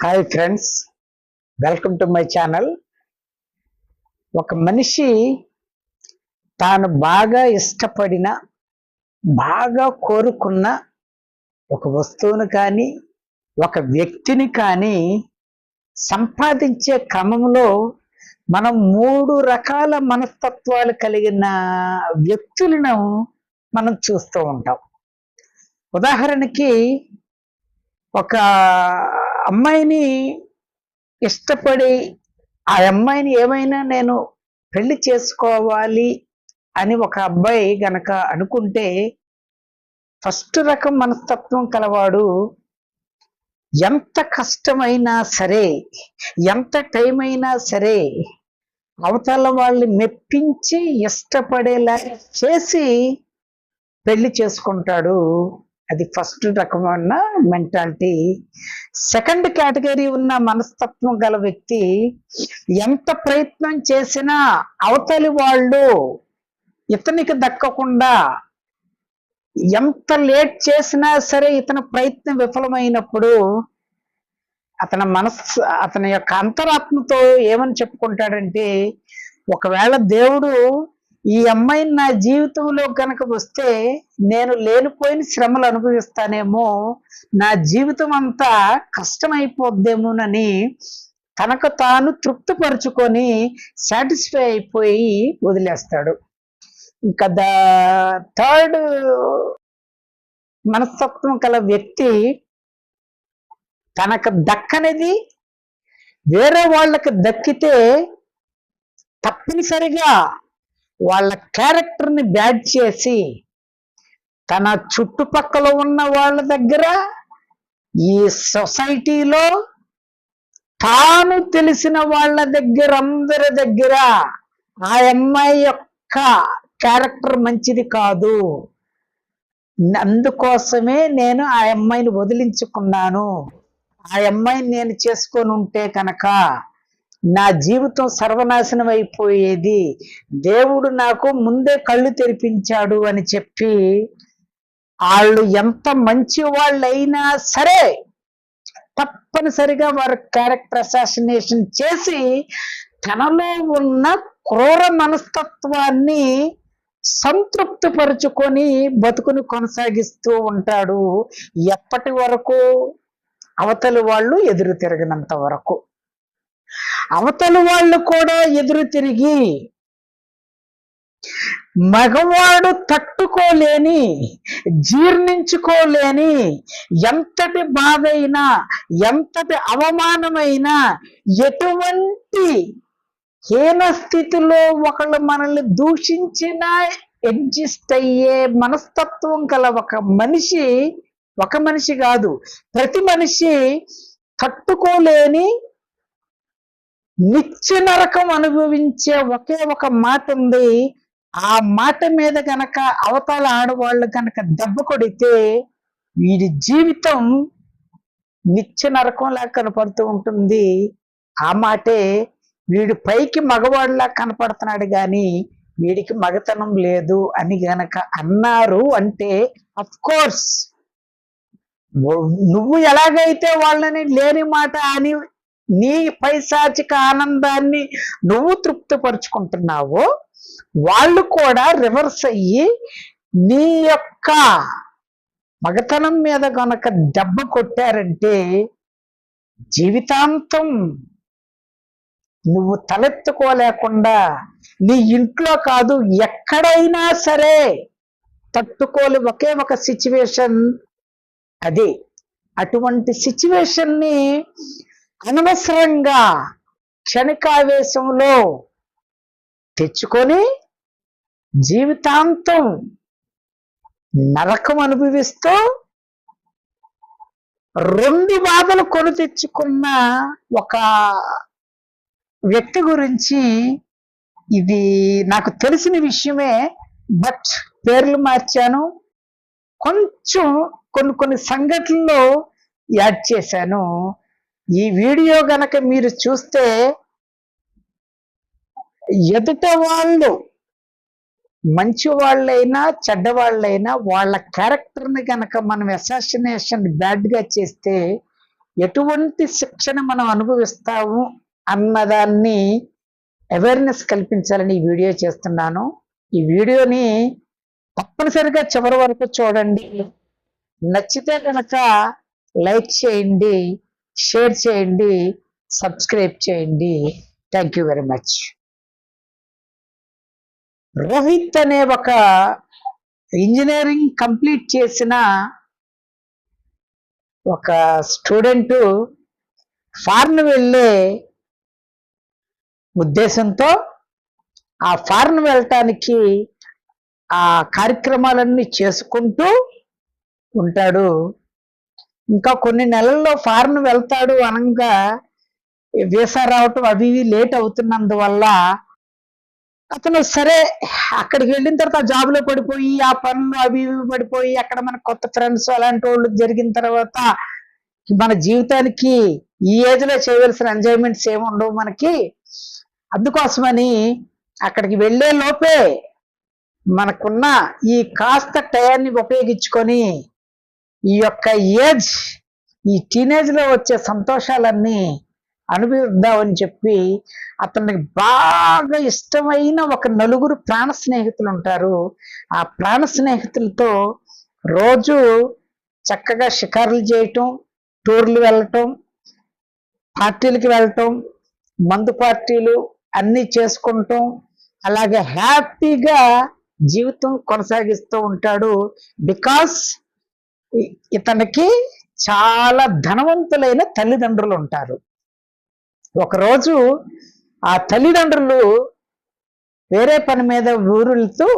Hi friends welcome to my channel ఒక మనిషి తాను బాగా ఇష్టపడిన బాగా కోరుకున్న ఒక వస్తువును కానీ ఒక వ్యక్తిని కానీ సంపాదించే క్రమంలో మనం మూడు రకాల మనస్తత్వాలు కలిగిన వ్యక్తులను మనం చూస్తూ ఉంటాం. ఉదాహరణకి ఒక అమ్మాయిని ఇష్టపడి ఆ అమ్మాయిని ఏమైనా నేను పెళ్ళి చేసుకోవాలి అని ఒక అబ్బాయి గనక అనుకుంటే ఫస్ట్ రకం మనస్తత్వం కలవాడు ఎంత కష్టమైనా సరే ఎంత టైం అయినా సరే అవతల వాళ్ళని మెప్పించి ఇష్టపడేలా చేసి పెళ్ళి చేసుకుంటాడు. అది ఫస్ట్ రకమైన మెంటాలిటీ సెకండ్ కేటగిరీ ఉన్న మనస్తత్వం గల వ్యక్తి ఎంత ప్రయత్నం చేసినా అవతలి వాళ్ళు ఇతనికి దక్కకుండా ఎంత లేట్ చేసినా సరే ఇతని ప్రయత్నం విఫలమైనప్పుడు అతని మనస్సు అతని యొక్క అంతరాత్మతో ఏమని చెప్పుకుంటాడంటే ఒకవేళ దేవుడు ఈ అమ్మాయిని నా జీవితంలో కనుక వస్తే నేను లేనిపోయిన శ్రమలు అనుభవిస్తానేమో నా జీవితం అంతా కష్టమైపోద్దేమోనని తనకు తాను తృప్తిపరుచుకొని సాటిస్ఫై అయిపోయి వదిలేస్తాడు. ఇంకా ద థర్డ్ మనస్తత్వం కల వ్యక్తి తనకు దక్కనిది వేరే వాళ్ళకి దక్కితే తప్పనిసరిగా వాళ్ళ క్యారెక్టర్ని బ్యాడ్ చేసి తన చుట్టుపక్కల ఉన్న వాళ్ళ దగ్గర ఈ సొసైటీలో తాను తెలిసిన వాళ్ళ దగ్గర అందరి దగ్గర ఆ అమ్మాయి యొక్క క్యారెక్టర్ మంచిది కాదు. అందుకోసమే నేను ఆ అమ్మాయిని వదిలించుకున్నాను. ఆ అమ్మాయిని నేను చేసుకొని ఉంటే కనుక నా జీవితం సర్వనాశనం అయిపోయేది. దేవుడు నాకు ముందే కళ్ళు తెరిపించాడు అని చెప్పి వాళ్ళు ఎంత మంచి వాళ్ళైనా సరే తప్పనిసరిగా వారు క్యారెక్టర్ అసాసినేషన్ చేసి తనలో ఉన్న క్రూర మనస్తత్వాన్ని సంతృప్తిపరుచుకొని బతుకుని కొనసాగిస్తూ ఉంటాడు. ఎప్పటి వరకు? అవతలి వాళ్ళు ఎదురు తిరగనంత వరకు. అవతలి వాళ్ళు కూడా ఎదురు తిరిగి మగవాడు తట్టుకోలేని జీర్ణించుకోలేని ఎంతటి బాధ అయినా ఎంతటి అవమానమైనా ఎటువంటి హీన స్థితిలో ఒకళ్ళు మనల్ని దూషించిన ఎగ్జిస్ట్ అయ్యే మనస్తత్వం గల ఒక మనిషి ఒక మనిషి కాదు. ప్రతి మనిషి తట్టుకోలేని నిత్య నరకం అనుభవించే ఒకే ఒక మాట ఉంది ఆ మాట మీద గనక అవతల ఆడవాళ్ళు గనక దెబ్బ కొడితే వీడి జీవితం నిత్య నరకంలా కనపడుతూ ఉంటుంది. ఆ మాటే వీడు పైకి మగవాడిలా కనపడుతున్నాడు గాని వీడికి మగతనం లేదు అని గనక అన్నారు అంటే అఫ్ కోర్స్ నువ్వు ఎలాగైతే వాళ్ళని లేని మాట అని నీ పైశాచిక ఆనందాన్ని నువ్వు తృప్తిపరుచుకుంటున్నావో వాళ్ళు కూడా రివర్స్ అయ్యి నీ యొక్క మగతనం మీద గనక దెబ్బ కొట్టారంటే జీవితాంతం నువ్వు తలెత్తుకోలేకుండా నీ ఇంట్లో కాదు ఎక్కడైనా సరే తట్టుకోలు ఒకే ఒక సిచ్యువేషన్ అది. అటువంటి సిచ్యువేషన్ని అనవసరంగా క్షణికావేశంలో తెచ్చుకొని జీవితాంతం నరకం అనుభవిస్తూ రెండు బాధలు కొని తెచ్చుకున్న ఒక వ్యక్తి గురించి ఇది నాకు తెలిసిన విషయమే బట్ పేర్లు మార్చాను. కొంచెం కొన్ని కొన్ని సంఘటనలు యాడ్ చేశాను. ఈ వీడియో గనక మీరు చూస్తే ఎదుట వాళ్ళు మంచి వాళ్ళైనా చెడ్డవాళ్ళైనా వాళ్ళ క్యారెక్టర్ని గనక మనం అసాసినేషన్ బ్యాడ్గా చేస్తే ఎటువంటి శిక్షణ మనం అనుభవిస్తాము అన్నదాన్ని అవేర్నెస్ కల్పించాలని ఈ వీడియో చేస్తున్నాను. ఈ వీడియోని తప్పనిసరిగా చివరి వరకు చూడండి. నచ్చితే కనుక లైక్ చేయండి. షేర్ చేయండి సబ్స్క్రైబ్ చేయండి. Thank you very much Rohit అనే ఒక ఇంజనీరింగ్ కంప్లీట్ చేసిన ఒక స్టూడెంట్ ఫారెన్ వెళ్ళే ఉద్దేశంతో ఆ ఫారెన్ వెళ్ళటానికి ఆ కార్యక్రమాలన్నీ చేసుకుంటూ ఉంటాడు. ఇంకా కొన్ని నెలల్లో ఫారెన్ వెళ్తాడు అనగా వీసా రావటం అవి ఇవి లేట్ అవుతున్నందువల్ల అతను సరే అక్కడికి వెళ్ళిన తర్వాత జాబ్లో పడిపోయి ఆ పనులు అవి ఇవి పడిపోయి అక్కడ మన కొత్త ఫ్రెండ్స్ అలాంటి వాళ్ళు జరిగిన తర్వాత మన జీవితానికి ఈ ఏజ్లో చేయవలసిన ఎంజాయ్మెంట్స్ ఏమి ఉండవు మనకి. అందుకోసమని అక్కడికి వెళ్ళే లోపే మనకున్న ఈ కాస్త టయాన్ని ఉపయోగించుకొని ఈ యొక్క ఏజ్ ఈ టీనేజ్లో వచ్చే సంతోషాలన్నీ అనుభవిద్దామని చెప్పి అతనికి బాగా ఇష్టమైన ఒక నలుగురు ప్రాణ స్నేహితులు ఉంటారు ఆ ప్రాణ స్నేహితులతో రోజు చక్కగా షికారులు చేయటం టూర్లు వెళ్ళటం పార్టీలకి వెళ్ళటం మందు పార్టీలు అన్నీ చేసుకుంటాం అలాగే హ్యాపీగా జీవితం కొనసాగిస్తూ ఉంటాడు. బికాస్ ఇతనికి చాలా ధనవంతులైన తల్లిదండ్రులు ఉంటారు. ఒకరోజు ఆ తల్లిదండ్రులు వేరే పని మీద ఊరులతో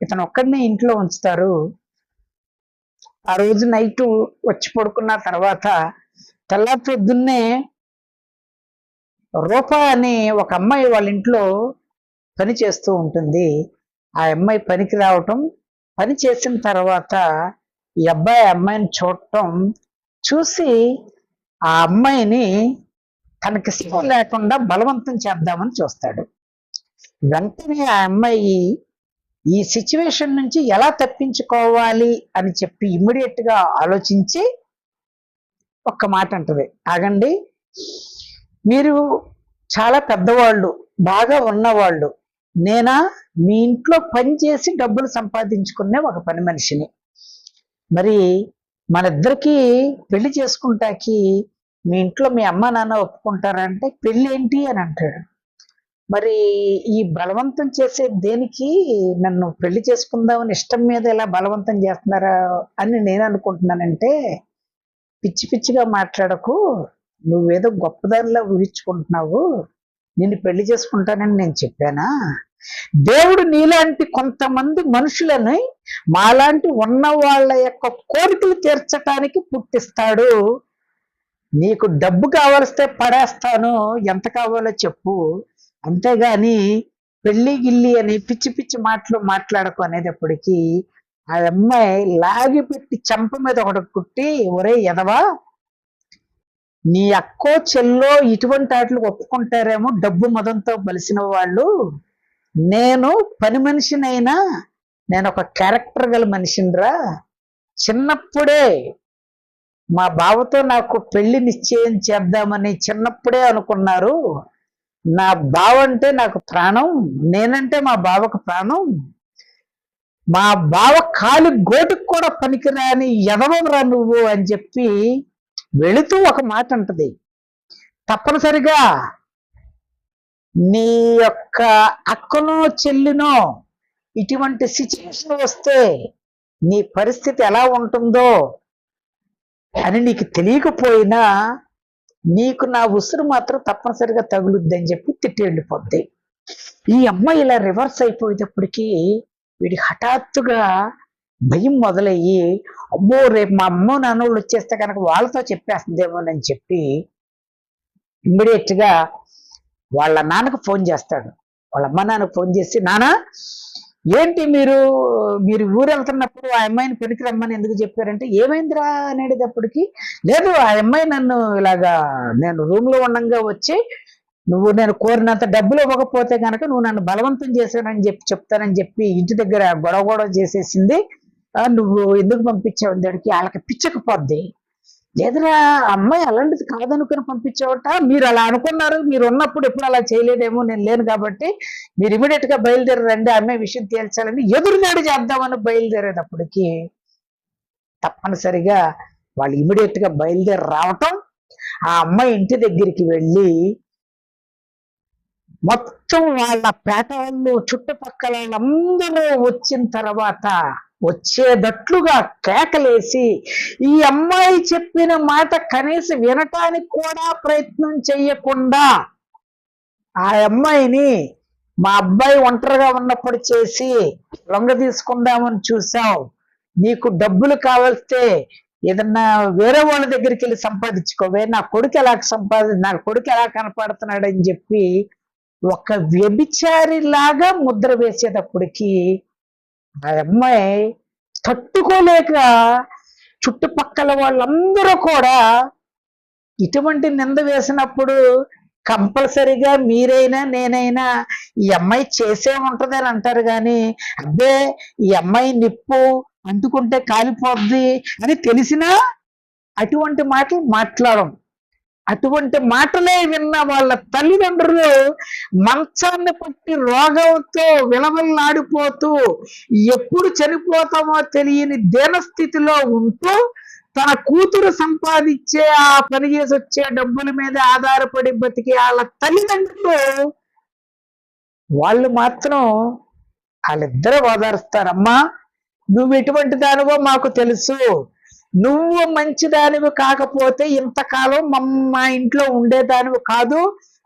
ఇతను ఒక్కడినే ఇంట్లో ఉంచుతారు. ఆ రోజు నైట్ వచ్చి పడుకున్న తర్వాత తెల్లాపొద్దున్నే రూప అనే ఒక అమ్మాయి వాళ్ళ ఇంట్లో పని చేస్తూ ఉంటుంది. ఆ అమ్మాయి పనికి రావటం పని చేసిన తర్వాత ఈ అబ్బాయి అమ్మాయిని చూడటం చూసి ఆ అమ్మాయిని తనకి సిగ్గు లేకుండా బలవంతం చేద్దామని చూస్తాడు. వెంటనే ఆ అమ్మాయి ఈ సిచ్యువేషన్ నుంచి ఎలా తప్పించుకోవాలి అని చెప్పి ఇమ్మీడియట్గా ఆలోచించి ఒక్క మాట అంటది. ఆగండి మీరు చాలా పెద్దవాళ్ళు బాగా ఉన్నవాళ్ళు. నేనా? మీ ఇంట్లో పని చేసి డబ్బులు సంపాదించుకునే ఒక పని మనిషిని. మరి మన ఇద్దరికి పెళ్ళి చేసుకుంటాకి మీ ఇంట్లో మీ అమ్మ నాన్న ఒప్పుకుంటారంటే పెళ్ళి ఏంటి అని అంటాడు. మరి ఈ బలవంతం చేసే దేనికి నన్ను పెళ్ళి చేసుకుందామని ఇష్టం మీద ఎలా బలవంతం చేస్తున్నారా అని నేను అనుకుంటున్నానంటే పిచ్చి పిచ్చిగా మాట్లాడకు నువ్వేదో గొప్పదానిలా ఊహించుకుంటున్నావు నిన్ను పెళ్ళి చేసుకుంటానని నేను చెప్పానా? దేవుడు నీలాంటి కొంతమంది మనుషులని మాలాంటి ఉన్న వాళ్ళ యొక్క కోరికలు తీర్చటానికి పుట్టిస్తాడు. నీకు డబ్బు కావలిస్తే పడేస్తాను ఎంత కావాలో చెప్పు. అంతేగాని పెళ్ళి గిల్లి అని పిచ్చి పిచ్చి మాటలు మాట్లాడకు అనేటప్పటికీ ఆ అమ్మాయి లాగి పెట్టి చెంప మీద ఒకటి కుట్టి ఒరే ఎదవా నీ అక్కో చెల్లో ఇటువంటి ఆటలు ఒప్పుకుంటారేమో డబ్బు మదంతో బలిసిన వాళ్ళు. నేను పని మనిషినైనా నేను ఒక క్యారెక్టర్ గల మనిషినిరా. చిన్నప్పుడే మా బావతో నాకు పెళ్ళి నిశ్చయం చేద్దామని చిన్నప్పుడే అనుకున్నారు. నా బావ అంటే నాకు ప్రాణం నేనంటే మా బావకు ప్రాణం. మా బావ కాలి గోటుకు కూడా పనికిరాని ఎదవరా నువ్వు అని చెప్పి వెళుతూ ఒక మాట అంటది తప్పనిసరిగా నీ యొక్క అక్కనో చెల్లినో. ఇటువంటి సిచ్యువేషన్ వస్తే నీ పరిస్థితి ఎలా ఉంటుందో అని నీకు తెలియకపోయినా నీకు నా ఉసురు మాత్రం తప్పనిసరిగా తగులుద్ది అని చెప్పి తిట్టి వెళ్ళిపోద్ది. ఈ అమ్మాయి ఇలా రివర్స్ అయిపోయేటప్పటికీ వీడి హఠాత్తుగా భయం మొదలయ్యి అమ్మో రేపు మా అమ్మో నాన్నోళ్ళు వచ్చేస్తే కనుక వాళ్ళతో చెప్పేస్తుందేమోనని చెప్పి ఇమ్మీడియట్గా వాళ్ళ నాన్నకు ఫోన్ చేస్తాడు. వాళ్ళ అమ్మ నాన్నకు ఫోన్ చేసి నాన్న ఏంటి మీరు మీరు ఊరు వెళ్తున్నప్పుడు ఆ అమ్మాయిని పెళ్ళికి రమ్మని ఎందుకు చెప్పారంటే ఏమైందిరా అనేటప్పటికి లేదు ఆ అమ్మాయి నన్ను ఇలాగా నేను రూమ్లో ఉండంగా వచ్చి నువ్వు నేను కోరినంత డబ్బులు ఇవ్వకపోతే కనుక నువ్వు నన్ను బలవంతం చేశానని చెప్పి చెప్తానని చెప్పి ఇంటి దగ్గర గొడవ గొడవ చేసేసింది. నువ్వు ఎందుకు పంపించావు? దానికి వాళ్ళకి పిచ్చకపోద్ది లేదరా అమ్మాయి అలాంటిది కాదనుకుని పంపించావట? మీరు అలా అనుకున్నారు మీరు ఉన్నప్పుడు ఎప్పుడు అలా చేయలేదేమో నేను లేను కాబట్టి మీరు ఇమీడియట్గా బయలుదేరి రండి అమ్మాయి విషయం తేల్చాలని ఎదురుదాడి చేద్దామని బయలుదేరేటప్పటికి తప్పనిసరిగా వాళ్ళు ఇమీడియట్గా బయలుదేరి రావటం ఆ అమ్మాయి ఇంటి దగ్గరికి వెళ్ళి మొత్తం వాళ్ళ పేట వాళ్ళు చుట్టుపక్కల వాళ్ళందరూ వచ్చిన తర్వాత వచ్చేటట్లుగా కేకలేసి ఈ అమ్మాయి చెప్పిన మాట కనీసం వినటానికి కూడా ప్రయత్నం చెయ్యకుండా ఆ అమ్మాయిని మా అబ్బాయి ఒంటరిగా ఉన్నప్పుడు చేసి లొంగ తీసుకుందామని చూసావు నీకు డబ్బులు కావలిస్తే ఏదన్నా వేరే వాళ్ళ దగ్గరికి వెళ్ళి సంపాదించుకోవే నా కొడుకు ఎలా సంపాది నా కొడుకు ఎలా కనపడుతున్నాడని చెప్పి ఒక వ్యభిచారిలాగా ముద్ర వేసేటప్పటికి ఆ అమ్మాయి తట్టుకోలేక చుట్టుపక్కల వాళ్ళందరూ కూడా ఇటువంటి నింద వేసినప్పుడు కంపల్సరిగా మీరైనా నేనైనా ఈ అమ్మాయి చేసే ఉంటదని అంటారు కానీ అబ్బే ఈ అమ్మాయి నిప్పు అంటుకుంటే కాలిపోద్ది అని తెలిసినా అటువంటి మాటలు మాట్లాడం అటువంటి మాటలే విన్న వాళ్ళ తల్లిదండ్రులు మంచాన్ని పట్టి రోగంతో విలవల్లాడిపోతూ ఎప్పుడు చనిపోతామో తెలియని దేనస్థితిలో ఉంటూ తన కూతురు సంపాదించే ఆ పని చేసి వచ్చే డబ్బుల మీద ఆధారపడి బతికే వాళ్ళ తల్లిదండ్రులు వాళ్ళు మాత్రం వాళ్ళిద్దరూ ఓదారుస్తారమ్మా. నువ్వు ఎటువంటి దానివో మాకు తెలుసు. నువ్వు మంచిదానివి కాకపోతే ఇంతకాలం మా ఇంట్లో ఉండేదానివి కాదు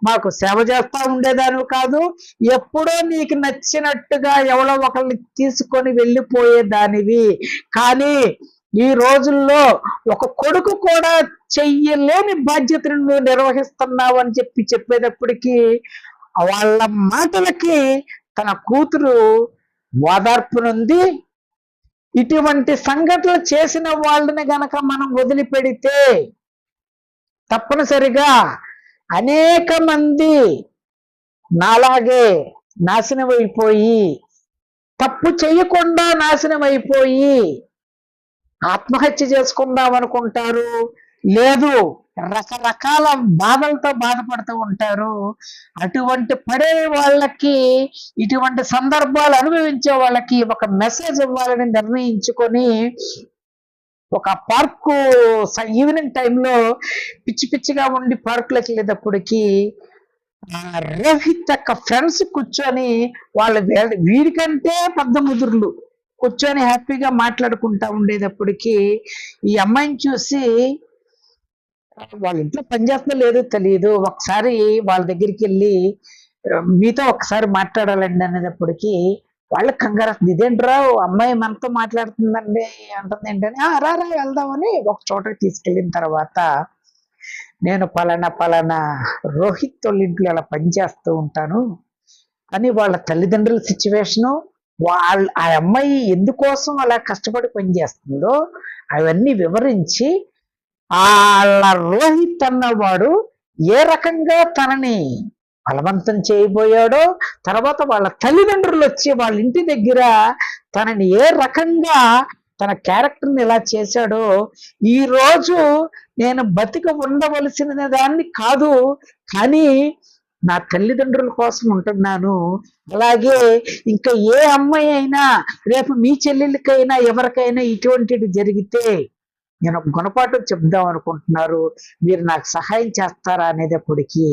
మాకు సేవ చేస్తా ఉండేదానివి కాదు. ఎప్పుడో నీకు నచ్చినట్టుగా ఎవరో ఒకరిని తీసుకొని వెళ్ళిపోయేదానివి. కానీ ఈ రోజుల్లో ఒక కొడుకు కూడా చెయ్యలేని బాధ్యతను నువ్వు నిర్వహిస్తున్నావు అని చెప్పి చెప్పేటప్పటికీ వాళ్ళ మాటలకి తన కూతురు ఓదార్పునుంది. ఇటువంటి సంఘటనలు చేసిన వాళ్ళని గనక మనం వదిలిపెడితే తప్పనిసరిగా అనేక మంది నాలాగే నాశనం అయిపోయి తప్పు చేయకుండా నాశనం అయిపోయి ఆత్మహత్య చేసుకుందాం అనుకుంటారు. లేదు రకరకాల బాధలతో బాధపడుతూ ఉంటారు. అటువంటి పడే వాళ్ళకి ఇటువంటి సందర్భాలు అనుభవించే వాళ్ళకి ఒక మెసేజ్ ఇవ్వాలని నిర్ణయించుకొని ఒక పార్కు స- ఈవినింగ్ టైంలో పిచ్చి పిచ్చిగా ఉండి పార్కులోకి వెళ్ళేటప్పటికి రోహిత్ యొక్క ఫ్రెండ్స్ కూర్చొని వాళ్ళ వే- వీడికంటే పెద్ద ముదురులు కూర్చొని హ్యాపీగా మాట్లాడుకుంటా ఉండేటప్పటికి ఈ అమ్మాయిని చూసి వాళ్ళ ఇంట్లో పనిచేస్తుందో లేదో తెలియదు ఒకసారి వాళ్ళ దగ్గరికి వెళ్ళి మీతో ఒకసారి మాట్లాడాలండి అనేటప్పటికి వాళ్ళ కంగారు వస్తుంది. ఇదేంట్రా అమ్మాయి మనతో మాట్లాడుతుందండి అంటుంది ఏంటని "ఆ, రా రా వెళ్దామని ఒక చోటకి తీసుకెళ్ళిన తర్వాత నేను పలానా పలానా రోహిత్ వాళ్ళ ఇంట్లో అలా పనిచేస్తూ ఉంటాను అని వాళ్ళ తల్లిదండ్రుల సిచ్యువేషను వాళ్ళ ఆ అమ్మాయి ఎందుకోసం అలా కష్టపడి పనిచేస్తుందో అవన్నీ వివరించి వాళ్ళ రోహిత్ అన్నవాడు ఏ రకంగా తనని బలవంతం చేయబోయాడో తర్వాత వాళ్ళ తల్లిదండ్రులు వచ్చి వాళ్ళ ఇంటి దగ్గర తనని ఏ రకంగా తన క్యారెక్టర్ని ఎలా చేశాడో ఈ రోజు నేను బతిక ఉండవలసిన దాన్ని కాదు కానీ నా తల్లిదండ్రుల కోసం ఉంటున్నాను. అలాగే ఇంకా ఏ అమ్మాయి అయినా రేపు మీ చెల్లెళ్ళకైనా ఎవరికైనా ఇటువంటిది జరిగితే నేను గుణపాఠం చెప్దాం అనుకుంటున్నారు. మీరు నాకు సహాయం చేస్తారా అనేటప్పటికి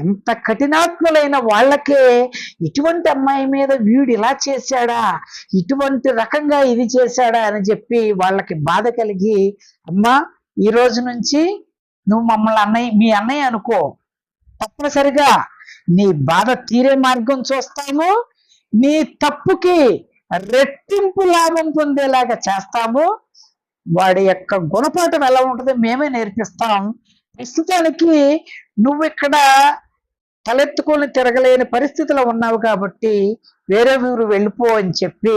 అంత కఠినాత్ములైన వాళ్ళకే ఇటువంటి అమ్మాయి మీద వీడు ఇలా చేశాడా? ఇటువంటి రకంగా ఇది చేశాడా? అని చెప్పి వాళ్ళకి బాధ కలిగి అమ్మా ఈ రోజు నుంచి నువ్వు మమ్మల్ని అన్నయ్య మీ అన్నయ్య అనుకో. తప్పనిసరిగా నీ బాధ తీరే మార్గం చూస్తాము. నీ తప్పుకి రెట్టింపు లాభం పొందేలాగా చేస్తాము. వాడి యొక్క గుణపాఠం ఎలా ఉంటుందో మేమే నేర్పిస్తాం. ప్రస్తుతానికి నువ్వు ఇక్కడ తలెత్తుకొని తిరగలేని పరిస్థితిలో ఉన్నావు కాబట్టి వేరే ఊరు వెళ్ళిపో అని చెప్పి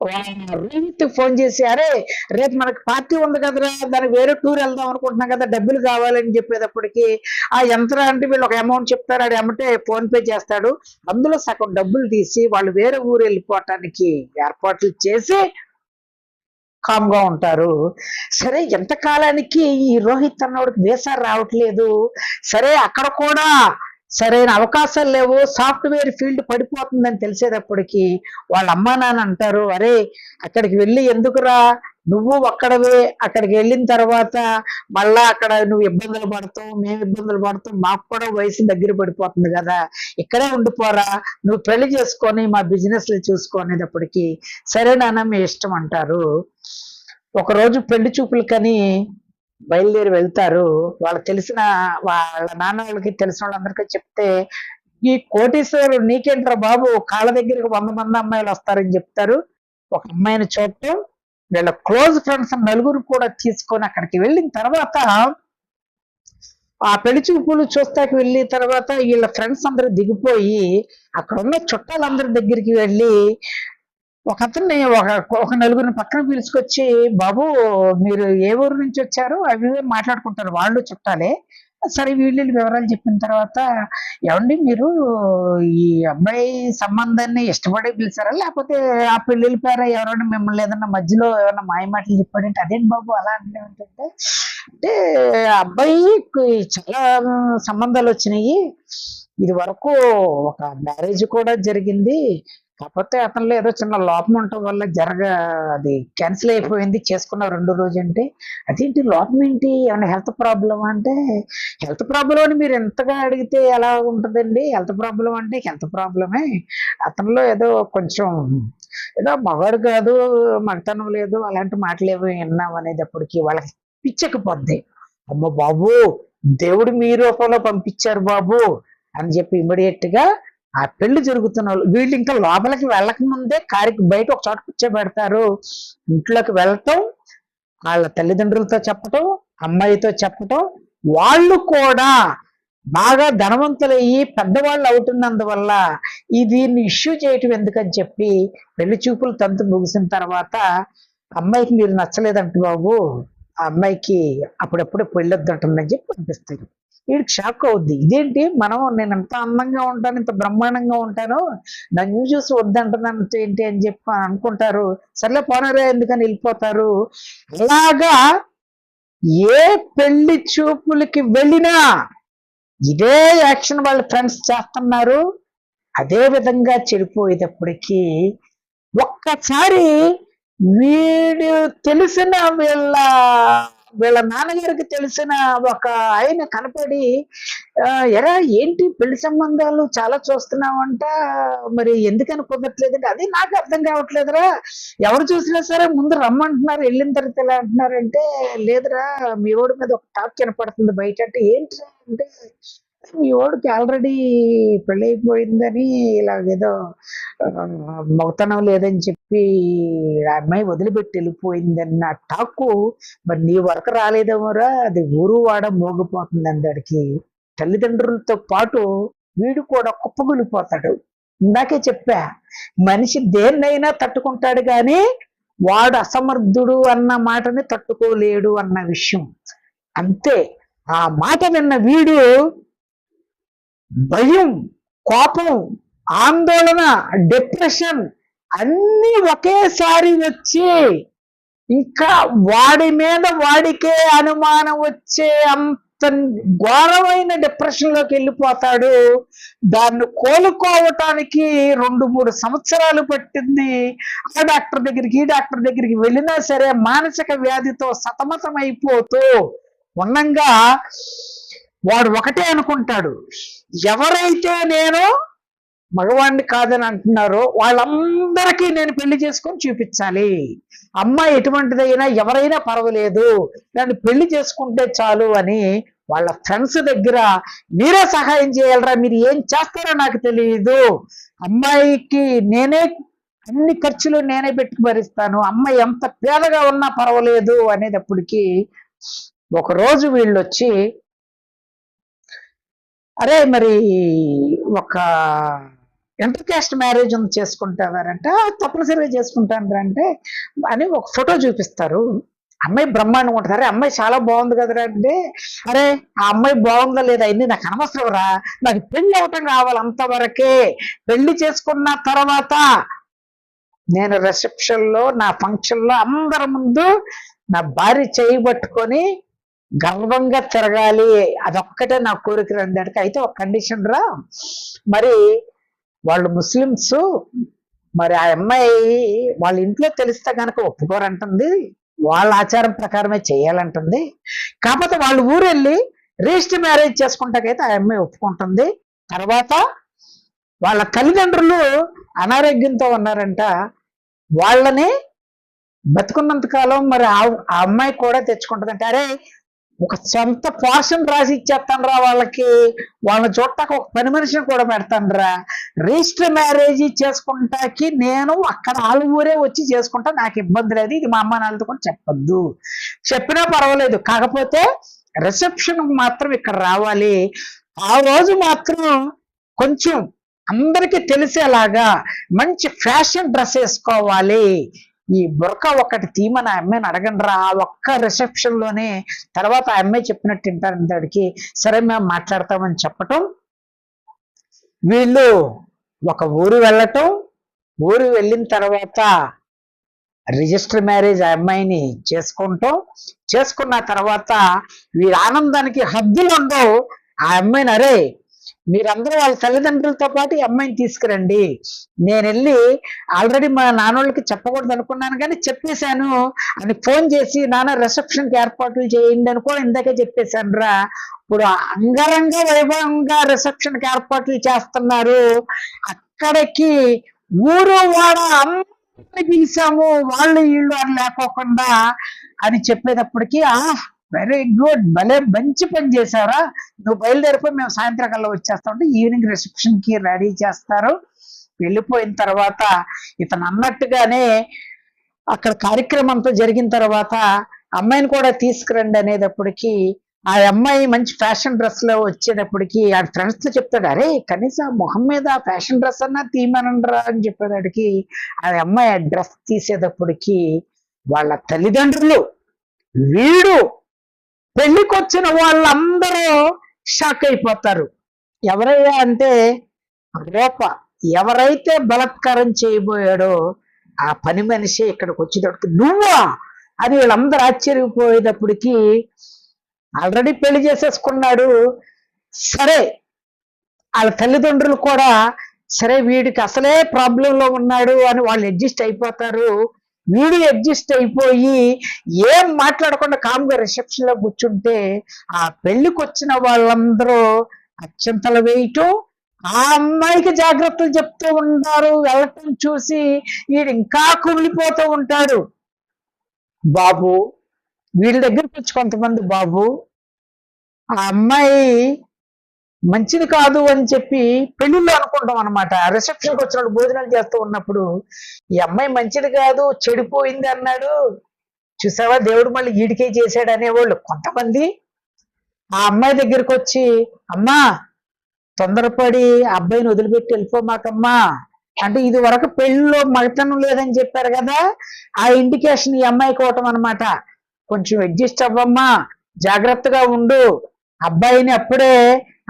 రోహిత్ ఫోన్ చేసి అరే రేపు మనకి పార్టీ ఉంది కదరా దానికి వేరే టూర్ వెళ్దాం అనుకుంటున్నాం కదా డబ్బులు కావాలని చెప్పేటప్పటికి ఆ యంత్రం అంటే వీళ్ళు ఒక అమౌంట్ చెప్తారు అది అమ్మటే ఫోన్ పే చేస్తాడు. అందులో సగం డబ్బులు తీసి వాళ్ళు వేరే ఊరు వెళ్ళిపోవటానికి ఏర్పాట్లు చేసి కామ్గా ఉంటారు. సరే ఎంత కాలానికి ఈ రోహిత్ అన్నవాడికి వేసారు రావట్లేదు? సరే అక్కడ కూడా సరైన అవకాశాలు లేవు. సాఫ్ట్వేర్ ఫీల్డ్ పడిపోతుందని తెలిసేటప్పటికి వాళ్ళ అమ్మా నాన్న అంటారు అరే అక్కడికి వెళ్ళి ఎందుకురా? నువ్వు ఒక్కడవే అక్కడికి వెళ్ళిన తర్వాత మళ్ళా అక్కడ నువ్వు ఇబ్బందులు పడతావు మేము ఇబ్బందులు పడతాం మాకు కూడా వయసు దగ్గర పడిపోతుంది కదా. ఇక్కడే ఉండిపోరా నువ్వు పెళ్ళి చేసుకొని మా బిజినెస్లు చూసుకునేటప్పటికి సరే నాన్న మీ ఇష్టం అంటారు. ఒకరోజు పెళ్ళి చూపులకని బయలుదేరి వెళ్తారు. వాళ్ళకి తెలిసిన వాళ్ళ నాన్న వాళ్ళకి తెలిసిన వాళ్ళందరికీ చెప్తే ఈ కోటీశ్వరుడు నీకేంట్రా బాబు? కాళ్ళ దగ్గరికి వంద మంది అమ్మాయిలు వస్తారని చెప్తారు. ఒక అమ్మాయిని చూడటం వీళ్ళ క్లోజ్ ఫ్రెండ్స్ నలుగురు కూడా తీసుకొని అక్కడికి వెళ్ళిన తర్వాత ఆ పెళ్ళి చూపులు చూస్తాకి వెళ్ళిన తర్వాత వీళ్ళ ఫ్రెండ్స్ అందరూ దిగిపోయి అక్కడ ఉన్న చుట్టాలందరి దగ్గరికి వెళ్ళి ఒక అతన్ని ఒక ఒక నలుగురిని పక్కన పిలుచుకొచ్చి బాబు మీరు ఏ ఊరు నుంచి వచ్చారు? అవి మాట్లాడుకుంటారు. వాళ్ళు చుట్టాలే. సరే వీళ్ళు వివరాలు చెప్పిన తర్వాత ఏమండి మీరు ఈ అబ్బాయి సంబంధాన్ని ఇష్టపడి పిలిచారా? లేకపోతే ఆ పెళ్ళిళ్ళ పేర ఎవరైనా మిమ్మల్ని ఏదన్నా మధ్యలో ఏమైనా మాయమాటలు చెప్పాడంటే అదేంటి బాబు అలా అంటే ఏంటంటే అంటే అబ్బాయికి చాలా సంబంధాలు వచ్చినాయి. ఇది వరకు ఒక మ్యారేజ్ కూడా జరిగింది. కాకపోతే అతనిలో ఏదో చిన్న లోపం ఉండటం వల్ల జరగ అది క్యాన్సిల్ అయిపోయింది చేసుకున్న రెండు రోజు అంటే అదేంటి లోపం ఏంటి? ఏమైనా హెల్త్ ప్రాబ్లం అంటే హెల్త్ ప్రాబ్లం అని మీరు ఎంతగా అడిగితే ఎలా ఉంటుందండి? హెల్త్ ప్రాబ్లం అంటే హెల్త్ ప్రాబ్లమే అతనిలో ఏదో కొంచెం ఏదో మగాడు కాదు మగతనం లేదు అలాంటి మాటలు ఏవో విన్నాం అనేటప్పటికి వాళ్ళకి పిచ్చకపోద్ది అమ్మ బాబు దేవుడు మీ రూపంలో పంపించారు బాబు అని చెప్పి ఇమ్మీడియట్గా ఆ పెళ్ళి జరుగుతున్న వాళ్ళు వీళ్ళు ఇంకా లోపలికి వెళ్ళక ముందే కారికి బయట ఒక చోట కూర్చోబెడతారు. ఇంట్లోకి వెళ్ళటం వాళ్ళ తల్లిదండ్రులతో చెప్పటం అమ్మాయితో చెప్పటం. వాళ్ళు కూడా బాగా ధనవంతులయ్యి పెద్దవాళ్ళు అవుతున్నందువల్ల ఈ దీన్ని ఇష్యూ చేయటం ఎందుకని చెప్పి పెళ్ళి చూపులు తంతు ముగిసిన తర్వాత అమ్మాయికి మీరు నచ్చలేదంట బాబు ఆ అమ్మాయికి అప్పుడప్పుడు పెళ్ళొద్దంటుందని చెప్పి పంపిస్తారు. వీడికి షాక్ అవుద్ది. ఇదేంటి? మనం నేను ఎంత అందంగా ఉంటాను ఇంత బ్రహ్మాండంగా ఉంటాను నన్ను చూసి వద్దంటున్నాను ఏంటి అని చెప్పి అనుకుంటారు. సర్లే పోనరే ఎందుకని వెళ్ళిపోతారు? అలాగా ఏ పెళ్ళి చూపులకి వెళ్ళినా ఇదే యాక్షన్ వాళ్ళ ఫ్రెండ్స్ చేస్తున్నారు. అదే విధంగా చెడిపోయేటప్పటికీ ఒక్కసారి వీడు తెలిసిన వీళ్ళ వీళ్ళ నాన్నగారికి తెలిసిన ఒక ఆయన కనపడి ఎరా ఏంటి పెళ్ళి సంబంధాలు చాలా చూస్తున్నావంట మరి ఎందుకని కుదరట్లేదంటే అది నాకు అర్థం కావట్లేదురా. ఎవరు చూసినా సరే ముందు రమ్మంటున్నారు వెళ్ళిన తర్వాత ఎలా అంటున్నారంటే లేదురా మీ ఓడి మీద ఒక టాక్ కనపడుతుంది బయట. అంటే ఏంటి అంటే మీ వాడికి ఆల్రెడీ పెళ్ళైపోయిందని ఇలాగేదో ఆ, లేదని చెప్పి ఆ అమ్మాయి వదిలిపెట్టి వెళ్ళిపోయిందన్న టాకు మరి నీ వరకు రాలేదేమోరా అది ఊరు వాడ మోగిపోతుంది అందరికి తల్లిదండ్రులతో పాటు వీడు కూడా కుప్పగొలిపోతాడు ఇందాకే చెప్పా మనిషి దేన్నైనా తట్టుకుంటాడు కానీ వాడు అసమర్థుడు అన్న మాటని తట్టుకోలేడు అన్న విషయం. అంతే ఆ మాట విన్న వీడు భయం కోపం ఆందోళన డిప్రెషన్ అన్ని ఒకేసారి వచ్చి ఇంకా వాడి మీద వాడికే అనుమానం వచ్చే అంత ఘోరమైన డిప్రెషన్లోకి వెళ్ళిపోతాడు. దాన్ని కోలుకోవటానికి రెండు మూడు సంవత్సరాలు పట్టింది. ఆ డాక్టర్ దగ్గరికి ఈ డాక్టర్ దగ్గరికి వెళ్ళినా సరే మానసిక వ్యాధితో సతమతం అయిపోతూ ఉన్నంగా వాడు ఒకటే అనుకుంటాడు. ఎవరైతే నేను మగవాడిని కాదని అంటున్నారో వాళ్ళందరికీ నేను పెళ్ళి చేసుకొని చూపించాలి. అమ్మాయి ఎటువంటిదైనా ఎవరైనా పర్వాలేదు. నన్ను పెళ్ళి చేసుకుంటే చాలు అని వాళ్ళ ఫ్రెండ్స్ దగ్గర మీరే సహాయం చేయాలరా మీరు ఏం చేస్తారో నాకు తెలియదు అమ్మాయికి నేనే అన్ని ఖర్చులు నేనే పెట్టి భరిస్తాను. అమ్మాయి ఎంత పేదగా ఉన్నా పర్వాలేదు అనేటప్పటికీ ఒక రోజు వీళ్ళు వచ్చి అరే మరి ఒక ఇంటర్ క్యాస్ట్ మ్యారేజ్ ఉంది చేసుకుంటావారంటే? తప్పనిసరిగా చేసుకుంటాను అంటే అని ఒక ఫోటో చూపిస్తారు. అమ్మాయి బ్రహ్మాండం ఉంటుంది. అరే అమ్మాయి చాలా బాగుంది కదరా అంటే అరే ఆ అమ్మాయి బాగుందా లేదా అన్ని నాకు అనవసరం రా నాకు పెళ్ళి అవటం కావాలి అంతవరకే. పెళ్ళి చేసుకున్న తర్వాత నేను రిసెప్షన్లో నా ఫంక్షన్లో అందరి ముందు నా భార్య చేయబట్టుకొని గర్వంగా తిరగాలి. అదొక్కటే నా కోరిక రందాడికి అయితే ఒక కండిషన్ రా. మరి వాళ్ళు ముస్లిమ్స్ మరి ఆ అమ్మాయి వాళ్ళ ఇంట్లో తెలిస్తే కనుక ఒప్పుకోరంటుంది. వాళ్ళ ఆచారం ప్రకారమే చేయాలంటుంది. కాకపోతే వాళ్ళు ఊరు వెళ్ళి రిజిస్టర్ మ్యారేజ్ చేసుకుంటాకైతే ఆ అమ్మాయి ఒప్పుకుంటుంది. తర్వాత వాళ్ళ తల్లిదండ్రులు అనారోగ్యంతో ఉన్నారంట. వాళ్ళని బతుకున్నంత కాలం మరి ఆ అమ్మాయి కూడా తెచ్చుకుంటుందంట అరే ఒక సొంత పోర్షన్ రాసి ఇచ్చేస్తాను రా వాళ్ళకి. వాళ్ళని చూడటానికి ఒక పని మనిషిని కూడా పెడతాను రా రిజిస్టర్ మ్యారేజ్ చేసుకుంటాకి నేను అక్కడ ఆలుగురే ఊరే వచ్చి చేసుకుంటా నాకు ఇబ్బంది లేదు. ఇది మా అమ్మ నాన్నతో కూడా చెప్పొద్దు. చెప్పినా పర్వాలేదు. కాకపోతే రిసెప్షన్ మాత్రం ఇక్కడ రావాలి. ఆ రోజు మాత్రం కొంచెం అందరికీ తెలిసేలాగా మంచి ఫ్యాషన్ డ్రెస్ వేసుకోవాలి. ఈ బురక ఒకటి తీమని ఆ అమ్మాయిని అడగండి రా. ఆ ఒక్క రిసెప్షన్లోనే తర్వాత ఆ అమ్మాయి చెప్పినట్టు వింటారు దాడికి సరే మేము మాట్లాడతామని చెప్పటం. వీళ్ళు ఒక ఊరు వెళ్ళటం. ఊరు వెళ్ళిన తర్వాత రిజిస్టర్ మ్యారేజ్ ఆ అమ్మాయిని చేసుకుంటాం. చేసుకున్న తర్వాత వీరి ఆనందానికి హద్దులు ఉండవు. ఆ అమ్మాయిని అరే మీరందరూ వాళ్ళ తల్లిదండ్రులతో పాటు ఈ అమ్మాయిని తీసుకురండి. నేను వెళ్ళి ఆల్రెడీ మా నాన్నోళ్ళకి చెప్పకూడదు అనుకున్నాను కానీ చెప్పేశాను. అని ఫోన్ చేసి నాన్న రిసెప్షన్కి ఏర్పాట్లు చేయండి అని కూడా ఇందాకే చెప్పేశాను రా. ఇప్పుడు అంగరంగ వైభవంగా రిసెప్షన్కి ఏర్పాట్లు చేస్తున్నారు. అక్కడికి ఊరు వాడ అందరిని పిలిచాము. వాళ్ళు వీళ్ళు అని లేకోకుండా అని చెప్పేటప్పటికి ఆ వెరీ గుడ్ భలే మంచి పని చేశారా? నువ్వు బయలుదేరిపోయి మేము సాయంత్రం కల్లా వచ్చేస్తా ఉంటే. ఈవినింగ్ రిసెప్షన్కి రెడీ చేస్తారు. వెళ్ళిపోయిన తర్వాత ఇతను అన్నట్టుగానే అక్కడ కార్యక్రమంతో జరిగిన తర్వాత అమ్మాయిని కూడా తీసుకురండి అనేటప్పటికి ఆ అమ్మాయి మంచి ఫ్యాషన్ డ్రెస్లో వచ్చేటప్పటికి ఆ ఫ్రెండ్స్తో చెప్తాడు అరే కనీసం మొహం మీద ఫ్యాషన్ డ్రెస్ అన్నా తీమనండ్రా అని చెప్పేదాడికి ఆ అమ్మాయి ఆ డ్రెస్ తీసేటప్పటికి వాళ్ళ తల్లిదండ్రులు వీడు పెళ్ళికొచ్చిన వాళ్ళందరూ షాక్ అయిపోతారు. ఎవరయ్యా అంటే రేప ఎవరైతే బలత్కారం చేయబోయాడో ఆ పని మనిషి ఇక్కడికి వచ్చేటప్పటికి నువ్వా? అని వీళ్ళందరూ ఆశ్చర్యపోయేటప్పటికి ఆల్రెడీ పెళ్ళి చేసేసుకున్నాడు. సరే వాళ్ళ తల్లిదండ్రులు కూడా సరే వీడికి అసలే ప్రాబ్లంలో ఉన్నాడు అని వాళ్ళు అడ్జస్ట్ అయిపోతారు. వీడు అడ్జస్ట్ అయిపోయి ఏం మాట్లాడకుండా కామ్గా రిసెప్షన్లో కూర్చుంటే ఆ పెళ్ళికి వచ్చిన వాళ్ళందరూ అత్యంతలు వేయటం ఆ అమ్మాయికి జాగ్రత్తలు చెప్తూ ఉంటారు వెళ్ళటం చూసి వీడు ఇంకా కుమిలిపోతూ ఉంటాడు. బాబు వీళ్ళ దగ్గరికి వచ్చి కొంతమంది బాబు ఆ అమ్మాయి మంచిది కాదు అని చెప్పి పెళ్ళిలో అనుకుంటాం అనమాట రిసెప్షన్కి వచ్చినప్పుడు భోజనాలు చేస్తూ ఉన్నప్పుడు ఈ అమ్మాయి మంచిది కాదు చెడిపోయింది అన్నాడు. చూసావా? దేవుడు మళ్ళీ ఈడికే చేశాడు అనేవాళ్ళు కొంతమంది. ఆ అమ్మాయి దగ్గరికి వచ్చి అమ్మా తొందరపడి అబ్బాయిని వదిలిపెట్టి వెళ్ళిపోమాకమ్మా అంటే ఇది వరకు పెళ్ళిలో మగతనం లేదని చెప్పారు కదా? ఆ ఇండికేషన్ ఈ అమ్మాయికి ఇవ్వటం అనమాట కొంచెం అడ్జస్ట్ అవ్వమ్మా. జాగ్రత్తగా ఉండు. అబ్బాయిని అప్పుడే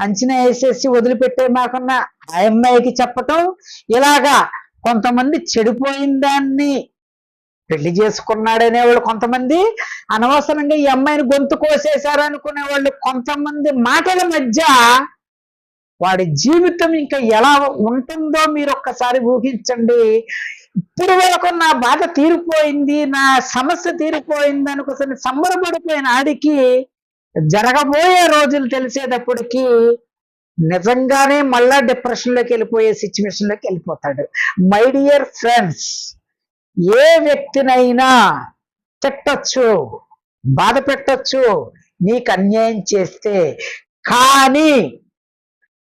అంచనా వేసేసి వదిలిపెట్టే మాకున్న ఆ అమ్మాయికి చెప్పటం ఇలాగా కొంతమంది చెడిపోయిన దాన్ని పెళ్ళి చేసుకున్నాడనే వాళ్ళు కొంతమంది అనవసరంగా ఈ అమ్మాయిని గొంతు కోసేశారు అనుకునే వాళ్ళు కొంతమంది మాటల మధ్య వాడి జీవితం ఇంకా ఎలా ఉంటుందో మీరు ఒక్కసారి ఊహించండి. ఇప్పుడు వరకు నా బాధ తీరిపోయింది నా సమస్య తీరిపోయింది అనుకోసం సంబరపడిపోయిన ఆడికి జరగబోయే రోజులు తెలిసేటప్పటికి నిజంగానే మళ్ళా డిప్రెషన్లోకి వెళ్ళిపోయే సిచ్యువేషన్లోకి వెళ్ళిపోతాడు. మై డియర్ ఫ్రెండ్స్ ఏ వ్యక్తినైనా తిట్టచ్చు బాధ పెట్టచ్చు నీకు అన్యాయం చేస్తే. కానీ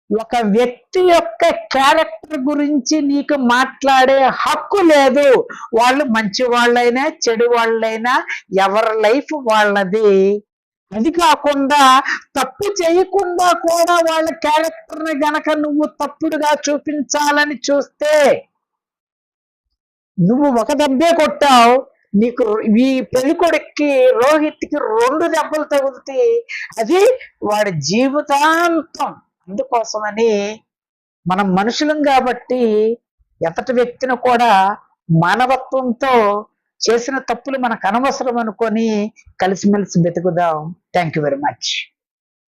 ఒక వ్యక్తి యొక్క క్యారెక్టర్ గురించి నీకు మాట్లాడే హక్కు లేదు. వాళ్ళు మంచి వాళ్ళైనా చెడు వాళ్ళైనా ఎవరి లైఫ్ వాళ్ళది? అది కాకుండా తప్పు చేయకుండా కూడా వాళ్ళ క్యారెక్టర్ని గనక నువ్వు తప్పుడుగా చూపించాలని చూస్తే నువ్వు ఒక దెబ్బే కొట్టావు. నీకు ఈ పెళ్ళికొడుక్కి రోహిత్కి రెండు దెబ్బలు తగులుతాయి అది వాడి జీవితాంతం. అందుకోసమని మనం మనుషులం కాబట్టి ఎంతటి వ్యక్తిని కూడా మానవత్వంతో చేసిన తప్పులు మనకు అనవసరం అనుకొని కలిసిమెలిసి బతుకుదాం థ్యాంక్ యూ వెరీ మచ్